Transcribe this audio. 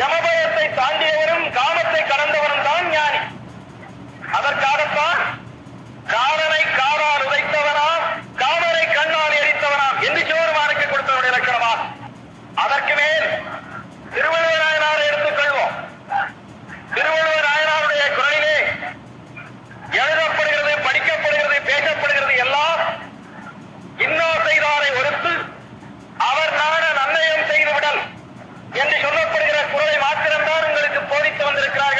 யமபயத்தை தாண்டியவரும் காமத்தை கடந்தவரும் தான் ஞானி. அதற்காகத்தான் காரனை காரால் உதைத்தவனாம் காமரை கண்ணால் எரித்தவனாம் என்று சிவருமானுக்கு கொடுத்தவருடைய இலக்கணமாகும் அதற்கு மேல் আমাদের